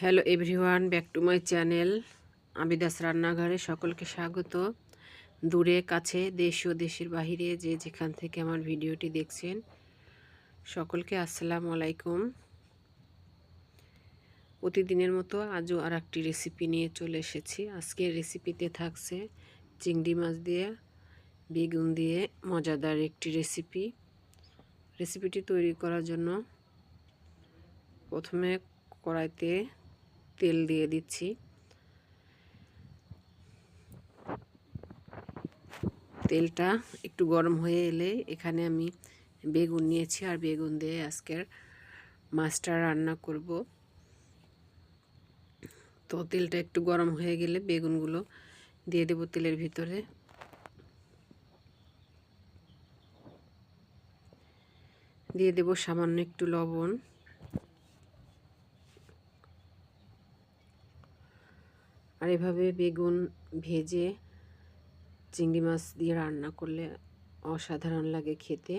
Hello everyone back to my channel Abidas রান্নাঘরে সকলকে স্বাগত। দূরে, কাছে, দেশ ও দেশের বাহিরে যে যেখান থেকে আমার ভিডিওটি দেখছেন, সকলকে আসসালামু আলাইকুম। প্রতিদিনের মতো আজও আর একটি রেসিপি নিয়ে চলে এসেছি। আজকের রেসিপিতে থাকছে চিংড়ি মাছ দিয়ে, বেগুন দিয়ে মজাদার একটি রেসিপি রেসিপিটি তৈরি করার জন্য প্রথমে কড়াইতে তেল দিয়ে দিচ্ছি। তেলটা একটু গরম হয়ে এলে এখানে আমি বেগুন নিয়েছি আর বেগুন দিয়ে আজকের মাছটা রান্না করব। তো তেলটা একটু গরম হয়ে গেলে বেগুনগুলো দিয়ে দেব তেলের ভিতরে। দিয়ে দেব সামান্য একটু লবণ। আর এভাবে বেগুন ভেজে চিংড়ি মাছ দিয়ে রান্না করলে অসাধারণ লাগে খেতে।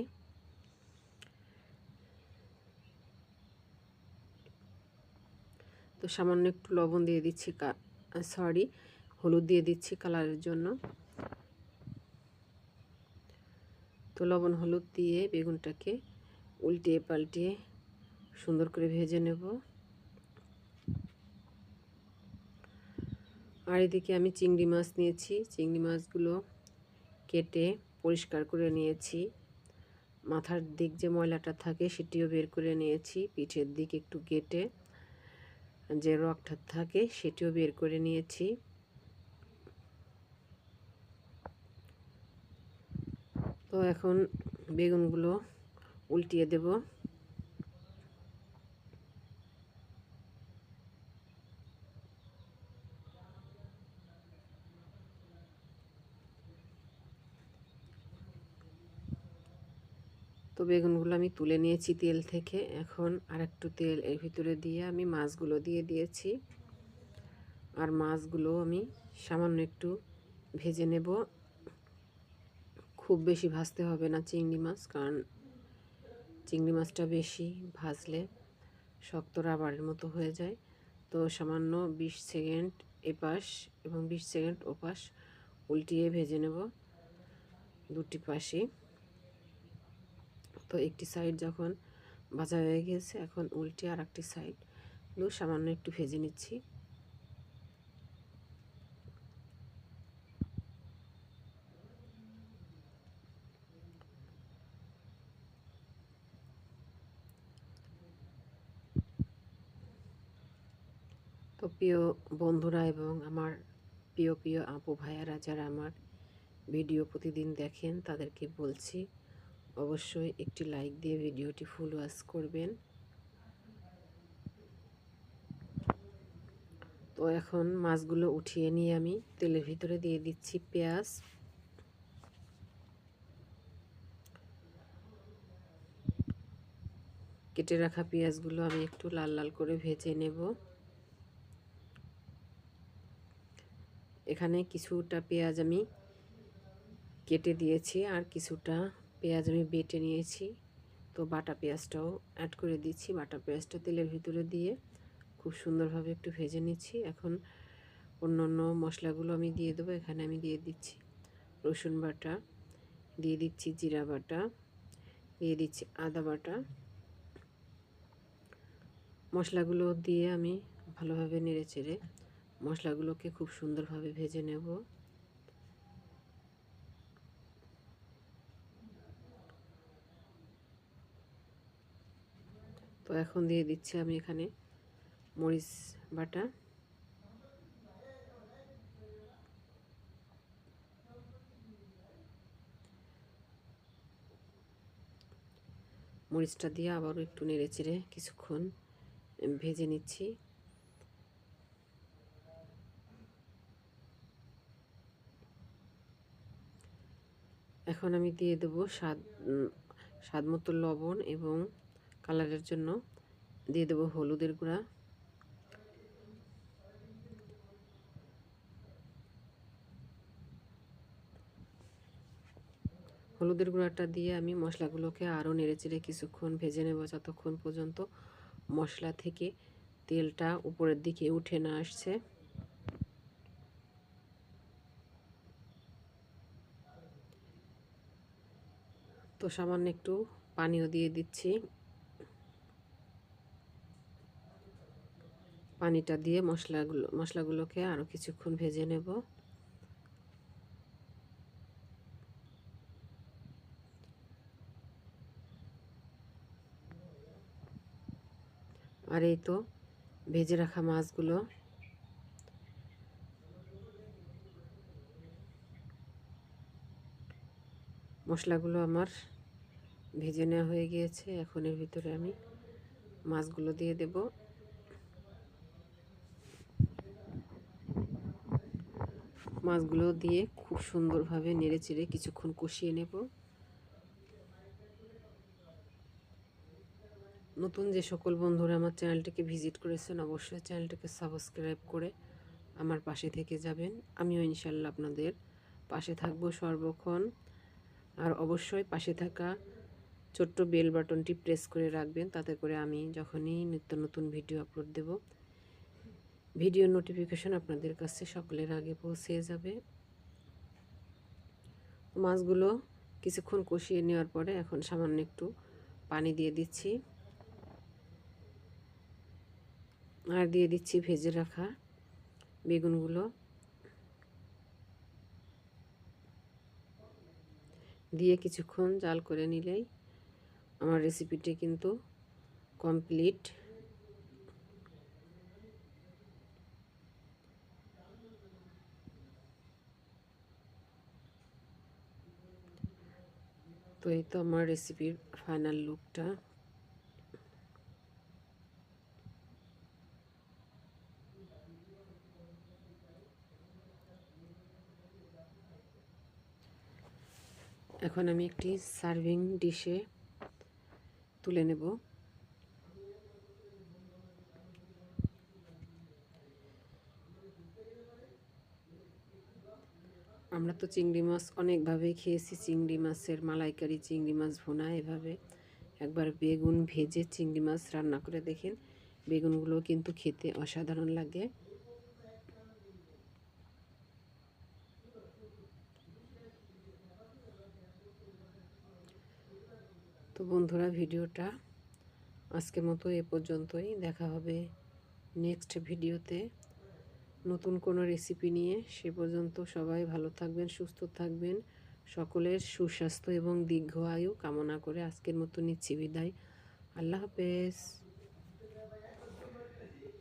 তো সামান্য একটু লবণ দিয়ে দিচ্ছি সরি, হলুদ দিয়ে দিচ্ছি কালারের জন্য। তো লবণ হলুদ দিয়ে বেগুনটাকে উল্টিয়ে পাল্টিয়ে সুন্দর করে ভেজে নেব। আর এদিকে আমি চিংড়ি মাছ নিয়েছি। চিংড়ি মাছগুলো কেটে পরিষ্কার করে নিয়েছি। মাথার দিক যে ময়লাটা থাকে সেটিও বের করে নিয়েছি। পিঠের দিক একটু কেটে যে রকটা থাকে সেটিও বের করে নিয়েছি। তো এখন বেগুনগুলো উল্টিয়ে দেবো। তো বেগুনগুলো আমি তুলে নিয়েছি তেল থেকে। এখন আর একটু তেল এর ভিতরে দিয়ে আমি মাছগুলো দিয়ে দিয়েছি। আর মাছগুলো আমি সামান্য একটু ভেজে নেব। খুব বেশি ভাজতে হবে না চিংড়ি মাছ, কারণ চিংড়ি মাছটা বেশি ভাজলে শক্ত রাবারের মতো হয়ে যায়। তো সামান্য বিশ সেকেন্ড এপাশ এবং বিশ সেকেন্ড ওপাশ উল্টিয়ে ভেজে নেব দুটি পাশে। তো একটি সাইড যখন ভাজা হয়ে গেছে, এখন উল্টে আর একটি সাইড সামান্য একটু ভেজে নিচ্ছি। তো প্রিয় বন্ধুরা এবং আমার প্রিয় প্রিয় আপু ভাইয়ারা, যারা আমার ভিডিও প্রতিদিন দেখেন, তাদেরকে বলছি অবশ্যই একটি লাইক দিয়ে ভিডিওটি ফুল ওয়াশ করবেন। তো এখন মাছগুলো উঠিয়ে নিয়ে আমি তেলের ভিতরে দিয়ে দিচ্ছি পেঁয়াজ। কেটে রাখা পেঁয়াজগুলো আমি একটু লাল লাল করে ভেজে নেব। এখানে কিছুটা পেঁয়াজ আমি কেটে দিয়েছি আর কিছুটা পেঁয়াজ আমি বেটে নিয়েছি। তো বাটা পেঁয়াজটাও অ্যাড করে দিচ্ছি। বাটা পেঁয়াজটা তেলের ভিতরে দিয়ে খুব সুন্দরভাবে একটু ভেজে নিচ্ছি। এখন অন্য অন্য মশলাগুলো আমি দিয়ে দেবো। এখানে আমি দিয়ে দিচ্ছি রসুন বাটা, দিয়ে দিচ্ছি জিরা বাটা, দিয়ে দিচ্ছি আদা বাটা। মশলাগুলো দিয়ে আমি ভালোভাবে নেড়ে চেড়ে মশলাগুলোকে খুব সুন্দরভাবে ভেজে নেব। তো এখন দিয়ে দিচ্ছি আমি এখানে মরিচ বাটা। মরিচটা দিয়ে আবারও একটু নেড়ে চেড়ে কিছুক্ষণ ভেজে নিচ্ছি। এখন আমি দিয়ে দেবো স্বাদ স্বাদ মতো লবণ এবং কালারের জন্য দিয়ে দেবো হলুদের গুঁড়া। হলুদের গুঁড়াটা দিয়ে আমি মশলাগুলোকে আরও নেড়েচেড়ে কিছুক্ষণ ভেজে নেব যতক্ষণ পর্যন্ত মশলা থেকে তেলটা উপরের দিকে উঠে না আসছে। তো সামান্য একটু পানিও দিয়ে দিচ্ছি। পানিটা দিয়ে মশলাগুলো, মশলাগুলোকে আরও কিছুক্ষণ ভেজে নেব। আর এই তো ভেজে রাখা মাছগুলো। মশলাগুলো আমার ভেজে নেওয়া হয়ে গিয়েছে। এখন এর ভিতরে আমি মাছগুলো দিয়ে দেব। মাছগুলো দিয়ে খুব সুন্দরভাবে নেড়ে চেড়ে কিছুক্ষণ কষিয়ে নেব। নতুন যে সকল বন্ধুরা আমার চ্যানেলটিকে ভিজিট করেছেন, অবশ্যই চ্যানেলটিকে সাবস্ক্রাইব করে আমার পাশে থেকে যাবেন। আমিও ইনশাল্লাহ আপনাদের পাশে থাকব সর্বক্ষণ। আর অবশ্যই পাশে থাকা ছোট্ট বেল বাটনটি প্রেস করে রাখবেন, তাতে করে আমি যখনই নিত্য নতুন ভিডিও আপলোড দেব ভিডিও নোটিফিকেশন আপনাদের কাছে সকলের আগে পৌঁছে যাবে। মাছগুলো কিছুক্ষণ কষিয়ে নেওয়ার পরে এখন সামান্য একটু পানি দিয়ে দিচ্ছি। আর দিয়ে দিচ্ছি ভেজে রাখা বেগুনগুলো। দিয়ে কিছুক্ষণ জাল করে নিলেই আমার রেসিপিটি কিন্তু কমপ্লিট এই তো আমার রেসিপির ফাইনাল লুকটা এখন আমি একটি সার্ভিং ডিশে তুলে নেব। আমরা তো চিংড়ি মাছ অনেকভাবে খেয়েছি, চিংড়ি মাছের মালাইকারি, চিংড়ি মাছ ভোনা এভাবে। একবার বেগুন ভেজে চিংড়ি মাছ রান্না করে দেখেন। বেগুনগুলো কিন্তু খেতে অসাধারণ লাগে। তো বন্ধুরা, ভিডিওটা আজকের মতো এ পর্যন্তই। দেখা হবে নেক্সট ভিডিওতে। নতুন কোনো রেসিপি নিয়ে সে পর্যন্ত সবাই ভালো থাকবেন, সুস্থ থাকবেন। সকলের সুস্বাস্থ্য এবং দীর্ঘ আয়ু কামনা করে আজকের মতো নিচ্ছি বিদায়। আল্লাহ হাফেজ।